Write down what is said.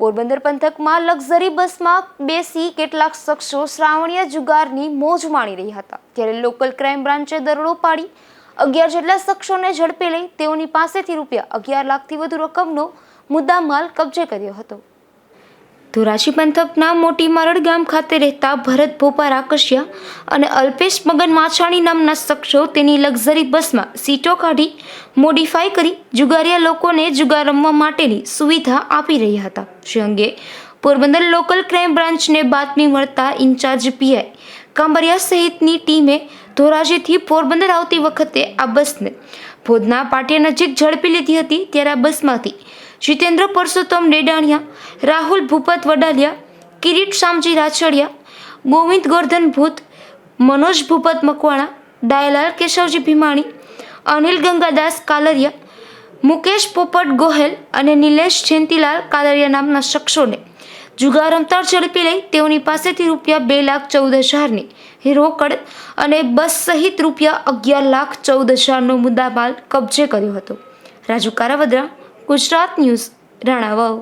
પોરબંદર પંથકમાં લક્ઝરી બસમાં બેસી કેટલાક શખ્સો શ્રાવણીય જુગારની મોજ માણી રહ્યા હતા. ત્યારે લોકલ ક્રાઇમ બ્રાન્ચે દરોડો પાડી, અગિયાર જેટલા શખ્સોને ઝડપી લઈ તેઓની પાસેથી રૂપિયા અગિયાર લાખથી વધુ રકમનો મુદ્દામાલ કબજે કર્યો હતો. ધોરાજી પંથકના મોટી મરડ ગામ ખાતે રહેતા ભરત ભોપા રાકશિયા અને અલ્પેશ મગન માછાણી નામના શખ્સો તેની લક્ઝરી બસમાં સીટો કાઢી મોડિફાઈ કરી જુગારિયા લોકોને જુગાર રમવા માટેની સુવિધા આપી રહ્યા હતા. જે અંગે પોરબંદર લોકલ ક્રાઇમ બ્રાન્ચને બાતમી મળતા ઇન્ચાર્જ પીઆઈ કાંબરિયા સહિતની ટીમે ધોરાજીથી પોરબંદર આવતી વખતે આ બસને ભોજના પાટિયા નજીક ઝડપી લીધી હતી, ત્યારે આ બસમાંથી જીતેન્દ્ર પરસોત્તમ ડેડાણિયા રાહુલ ભૂપત વડાલિયા, કિરીટ શામજી રાછડિયા, ગોવિંદ ગોર્ધન ભૂત, મનોજ ભૂપત મકવાણા, ડાયલાલ કેશવજી ભીમાણી, અનિલ ગંગાદાસ કાલરિયા, મુકેશ પોપટ ગોહેલ અને નિલેશ જયંતિલાલ કાલરિયા નામના શખ્સોને જુગાર રમતા ઝડપી લઈ તેઓની પાસેથી રૂપિયા બે લાખ ચૌદ હજારની રોકડ અને બસ સહિત રૂપિયા અગિયાર લાખ ચૌદ હજારનો મુદ્દામાલ કબજે કર્યો હતો. રાજુ કારાવદ્રા ગુજરાત ન્યૂઝ રાણાવાવ.